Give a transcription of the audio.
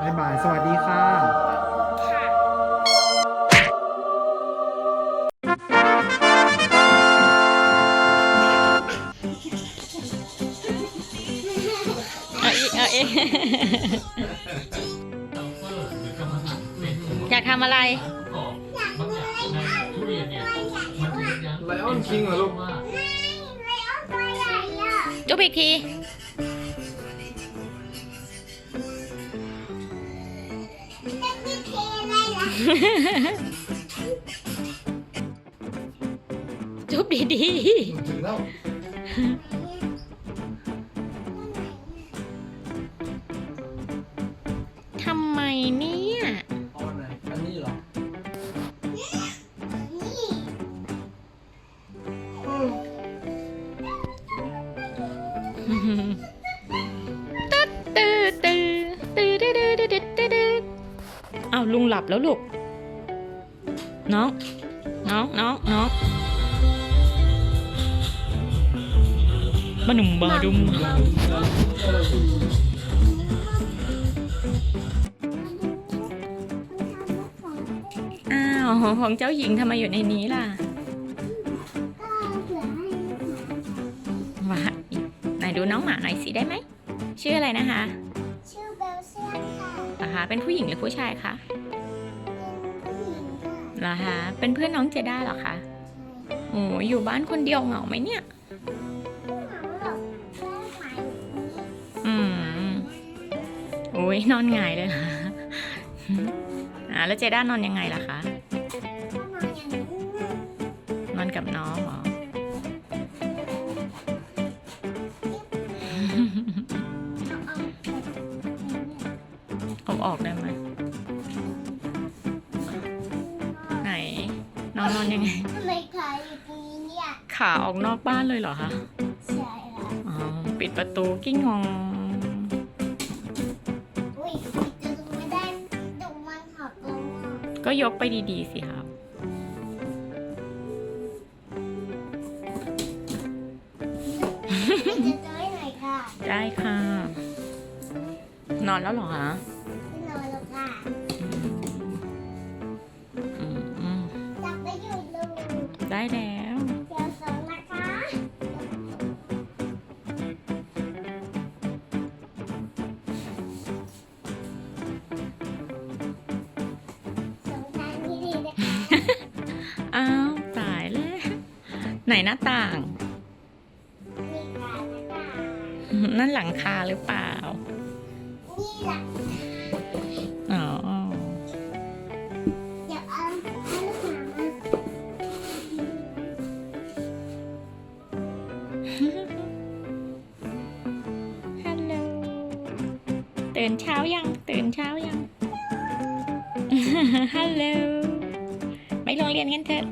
บายบาย สวัสดีค่ะค่ะเอาอีกเอาอีกอยากทำอะไร ไลออนคิงเหรอลูก จุ๊บอีกที จุ๊บดีถึงแล้วๆทำไมเนี่ยอ๋อไหนอันนี้เหรอ อาวลุงหลับแล้วลูก น้อง น้องน้องน้องบาดุมบาดุมอ้าวของเจ้าหญิงทำไมอยู่ในนี้ล่ะว่าไหนดูน้องหมาหน่อยสิได้ไหม ชื่ออะไรนะคะ ค่ะอ่าฮะเป็นผู้หญิงหรือผู้ชายคะเป็นผู้หญิงค่ะเหรอคะเป็นเพื่อนน้องเจด้าเหรอคะโอ้ยอยู่บ้านคนเดียวเหงาไหมเนี่ยผู้หญิงหลบแม่หมายอยู่นี่อืมโอ้ยนอนหงายเลยเหรออ่าแล้วเจด้านอนยังไงล่ะคะก็นอนอย่างนี้นอนกับน้องเหรอ เอาเอาแบบนี้เอาออกได้ไหมไหนนอนนอนยังไงทำไมขายอยู่ตรงนี้เนี่ยขาออกนอกบ้านเลยเหรอคะใช่ค่ะอ๋อปิดประตูกิ้งงองอุ้ยจะดูไม่ได้ดูมันหักลงอะก็ยกไปดีๆสิครับ จะเจอไหนค่ะ ได้ค่ะ นอนแล้วเหรอคะ ได้แล้วเดี๋ยวสองนะคะสองทางที่ดีนะคะอ้าวตายแล้วไหนหน้าต่างนี่ค่ะนะคะ นั่นหลังคาหรือเปล่า ตื่นเช้ายัง ตื่นเช้ายัง ฮัลโหลไปโรงเรียนกันเถอะ